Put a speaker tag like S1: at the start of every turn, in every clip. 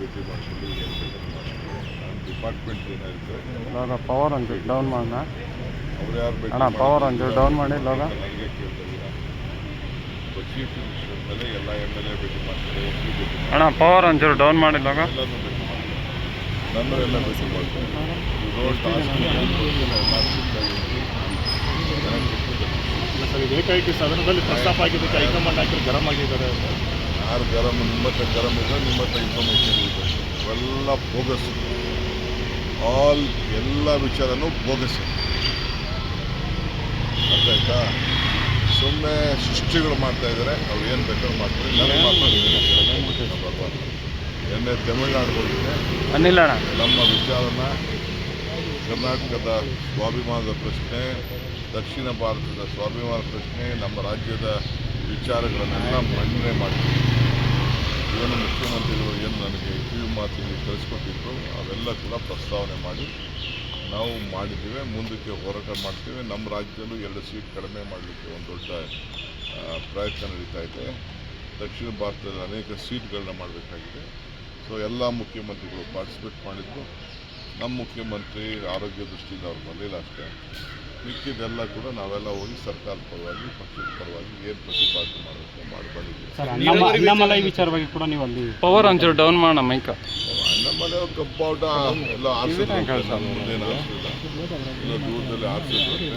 S1: ಭೇಟಿ ಮಾಡ್ಕೊಂಡು ಏನು ಬೇಕಾದ್ರೂ ಮಾಡ್ತೀವಿ ನಾನು ಡಿಪಾರ್ಟ್ಮೆಂಟ್
S2: ಇವಾಗ ಪವರ್ ಡೌನ್ ಮಾಡೋಣ
S1: ಅವ್ರು ಯಾರು ಬೇಕು
S2: ಅಣ್ಣ, ಪವರ್ ಅಂಜೂರು down ಮಾಡಿ ಇವಾಗ.
S1: ನನಗೆ ಕೇಳ್ತಾ ಇದ್ದೀರಾ ಚೀಫ್ ಮಿನಿಸ್ಟರ್ ಮೇಲೆ ಎಲ್ಲ ಎಂ ಎಲ್ ಎ ಭೇಟಿ ಮಾಡ್ತಾರೆ ಎಂ ಪಿ ಭೇಟಿ
S2: ಅಣ್ಣ ಪವರ್ ಒಂಚೂರು ಡೌನ್ ಮಾಡಿ ಇವಾಗ.
S1: ಎಲ್ಲನೂ ಭೇಟಿ ಮಾಡ್ತಾರೆ. ನನ್ನವರೆಲ್ಲ ಭೇಟಿ ಮಾಡ್ತಾರೆ. ಇದು ಟಾಸ್ಕ್
S3: ಇಲ್ಲ ಸರ್ ಇದು ಏಕೈಕ ಸದನದಲ್ಲಿ ಪ್ರಸ್ತಾಪ ಆಗಿದ್ದಕ್ಕೆ ಹೈಕಮಾಂಡ್ ನಾಯಕರು ಗರಂ ಆಗಿದ್ದಾರೆ ಅಂತ.
S1: ಯಾರು ಗರಮ್ ನಿಮ್ಮ ಹತ್ರ ಗರಂ ಇದ್ರೆ ನಿಮ್ಮ ಹತ್ರ ಇನ್ಫಾರ್ಮೇಷನ್ ಇದೆ ಇವೆಲ್ಲ ಬೋಗಸ್ ಆಲ್ ಎಲ್ಲ ವಿಚಾರನೂ ಬೋಗಸ್ ಅರ್ಥ ಆಯ್ತಾ? ಸುಮ್ಮನೆ ಸೃಷ್ಟಿಗಳು ಮಾಡ್ತಾ ಇದ್ದಾರೆ ಅವ್ರು ಏನು ಬೇಕಾದ್ರೂ ಮಾಡ್ತಾರೆ. ನನಗೆ ಮಾತಾಡಿದ್ದೀನಿ ಎಣ್ಣೆ ತಮಿಳ್ನಾಡು ಹೋಗಿದ್ದೆ ನಮ್ಮ ವಿಚಾರನ ಕರ್ನಾಟಕದ ಸ್ವಾಭಿಮಾನದ ಪ್ರಶ್ನೆ ದಕ್ಷಿಣ ಭಾರತದ ಸ್ವಾಭಿಮಾನ ಪ್ರಶ್ನೆ ನಮ್ಮ ರಾಜ್ಯದ ವಿಚಾರಗಳನ್ನೆಲ್ಲ ಮಂಡನೆ ಮಾಡ್ತೀವಿ. ಏನು ಮುಖ್ಯಮಂತ್ರಿಗಳು ಏನು ನನಗೆ ಕಿವಿ ಮಾತಿಗೆ ಕಳಿಸ್ಕೊಟ್ಟಿದ್ರು, ಅವೆಲ್ಲ ಕೂಡ ಪ್ರಸ್ತಾವನೆ ಮಾಡಿ ನಾವು ಮಾಡಿದ್ದೀವಿ, ಮುಂದಕ್ಕೆ ಹೋರಾಟ ಮಾಡ್ತೀವಿ. ನಮ್ಮ ರಾಜ್ಯದಲ್ಲೂ ಎರಡು ಸೀಟ್ ಕಡಿಮೆ ಮಾಡಲಿಕ್ಕೆ ಒಂದು ದೊಡ್ಡ ಪ್ರಯತ್ನ ನಡೀತಾ ಇದೆ. ದಕ್ಷಿಣ ಭಾರತದಲ್ಲಿ ಅನೇಕ ಸೀಟ್ಗಳನ್ನ ಮಾಡಬೇಕಾಗಿದೆ. ಸೊ ಎಲ್ಲ ಮುಖ್ಯಮಂತ್ರಿಗಳು ಪಾರ್ಟಿಸಿಪೇಟ್ ಮಾಡಿದ್ರು. ನಮ್ಮ ಮುಖ್ಯಮಂತ್ರಿ ಆರೋಗ್ಯ ದೃಷ್ಟಿಯಿಂದ ಅವ್ರು ಬರಲಿಲ್ಲ ಅಷ್ಟೇ. ಮಿಕ್ಕಿದೆಲ್ಲ ಕೂಡ ನಾವೆಲ್ಲ ಹೋಗಿ ಸರ್ಕಾರದ ಪರವಾಗಿ, ಪಕ್ಷದ ಪರವಾಗಿ ಏನು ಪ್ರತಿಪಾದನೆ ಮಾಡಬೇಕು
S3: ಅಣ್ಣಾಮಲೈ ವಿಚಾರವಾಗಿ ಕೂಡ ನೀವು ಅಲ್ಲಿ
S2: ಪವರ್ ಒಂಚೂರು ಡೌನ್ ಮಾಡೋಣ ಮೈಕ.
S1: ನಮ್ಮ ಎಲ್ಲ ಆರಿಸಿದ್ರು ನನ್ನ ಮುಂದೇನು ಆರಿಸಿಲ್ಲ ಇಲ್ಲ ದೂರದಲ್ಲಿ ಆರಿಸಿದ್ರು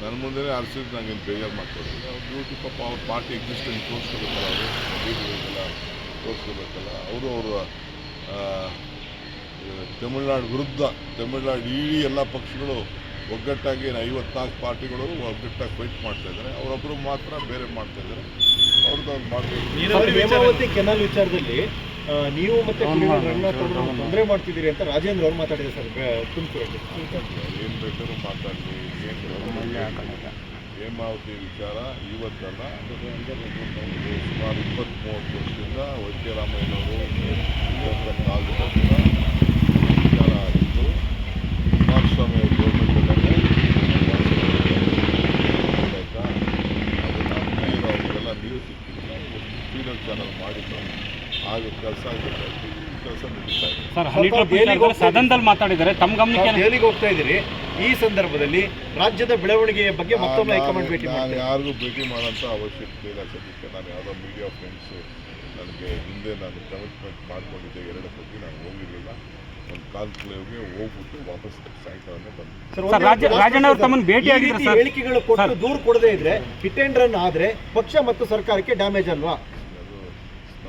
S1: ನನ್ನ ಮುಂದೆನೇ ಆರಿಸಿದ್ರು ನನಗೆ ಬೇಜಾರು ಮಾಡ್ಕೊಡಿಲ್ಲ ಬ್ಯೂಟಿ ಡ್ಯೂಟಿ ಪಾಪ ಅವ್ರ ಪಾರ್ಟಿ ಎಕ್ಸಿಸ್ಟೆನ್ಸ್ ತೋರಿಸ್ಕೋಬೇಕಲ್ಲ ಅವರು ತೋರಿಸ್ಕೋಬೇಕಲ್ಲ ಅವರು ಅವರು ತಮಿಳ್ನಾಡು ವಿರುದ್ಧ ತಮಿಳ್ನಾಡು ಇಡೀ ಎಲ್ಲ ಪಕ್ಷಗಳು ಒಗ್ಗಟ್ಟಾಗಿ ಏನು ಐವತ್ನಾಲ್ಕು ಪಾರ್ಟಿಗಳು ಒಗ್ಗಟ್ಟಾಗಿ ಫೈಟ್ ಮಾಡ್ತಾ ಇದ್ದಾರೆ ಅವರೊಬ್ಬರು ಮಾತ್ರ ಬೇರೆ ಮಾಡ್ತಾ
S4: ಹೇಮಾವತಿ ಕೆನಾಲ್ ವಿಚಾರದಲ್ಲಿ ಆ, ನೀವು ಮತ್ತೆ ತೊಂದರೆ ಮಾಡ್ತಿದ್ದೀರಿ ಅಂತ ರಾಜೇಂದ್ರ ಅವ್ರು ಮಾತಾಡಿದ್ರೆ ಸರ್ ತುಮಕೂರು ತುಮಕೂರಲ್ಲಿ.
S1: ಏನು ಬೇಕಾದ್ರೂ ಮಾತಾಡಲಿ ಏನು ಹೇಮಾವತಿ ವಿಚಾರ ಇವತ್ತಲ್ಲ. ಸುಮಾರು ಇಪ್ಪತ್ತ್ ಮೂವತ್ತು ವರ್ಷದಿಂದ ವೈದ್ಯರಾಮಯ್ಯನವರು ಫೀಡರ್ ಚಾನಲ್ ಮಾಡಿದ್ದು. ಆಗ ಕೆಲಸ ಕೆಲಸ ನಡೀತಾ ಇದೆ.
S3: ಸರ್ ಹನಿ ಟ್ರಾಪ್ ಸದನದಲ್ಲಿ ಮಾತಾಡಿದರೆ ತಮ್ಮ ಗಮನಕ್ಕೆ
S4: ತಾವು ಹೋಗ್ತಾ ಇದ್ದೀರಿ. ಈ ಸಂದರ್ಭದಲ್ಲಿ ರಾಜ್ಯದ ಬೆಳವಣಿಗೆಯ ಬಗ್ಗೆ ಮತ್ತೊಮ್ಮೆ ಹೈಕಮಾಂಡ್ ಭೇಟಿ
S1: ನಾನು
S4: ಮಾಡ್ತಾರೆ
S1: ಯಾರಿಗೂ ಭೇಟಿ ಮಾಡೋಂಥ ಅವಶ್ಯಕತೆ ಇಲ್ಲ ಸದ್ಯಕ್ಕೆ. ನಾನು ಯಾವುದೋ ಮೀಡಿಯಾ ಫ್ರೆಂಡ್ಸು ನನಗೆ ಹಿಂದೆ ನಾನು ಕಮಿಟ್ಮೆಂಟ್ ಮಾಡ್ಕೊಂಡಿದ್ದೆ ಎರಡು ಸತಿ ನಾನು ಹೋಗಿರಲಿಲ್ಲ. ಒಂದು ಕಾಲ್ ಕ್ಲೇವ್ಗೆ ಹೋಗ್ಬಿಟ್ಟು ವಾಪಸ್ ಸಾಯಂಕಾಲನೇ ಬಂದು.
S3: ರಾಜಣ್ಣ ಅವರು ತಮ್ಮನ್ನು ಭೇಟಿ
S4: ಈ
S3: ಆಗಿದ್ರು ಸರ್.
S4: ಹೇಳಿಕೆಗಳು ಕೊಟ್ಟು. ದೂರು ಕೊಡದೇ ಇದ್ರೆ ಹಿಟ್ ಅಂಡ್ ರನ್ ಆದ್ರೆ ಪಕ್ಷ ಮತ್ತು ಸರ್ಕಾರಕ್ಕೆ ಡ್ಯಾಮೇಜ್ ಅಲ್ವಾ?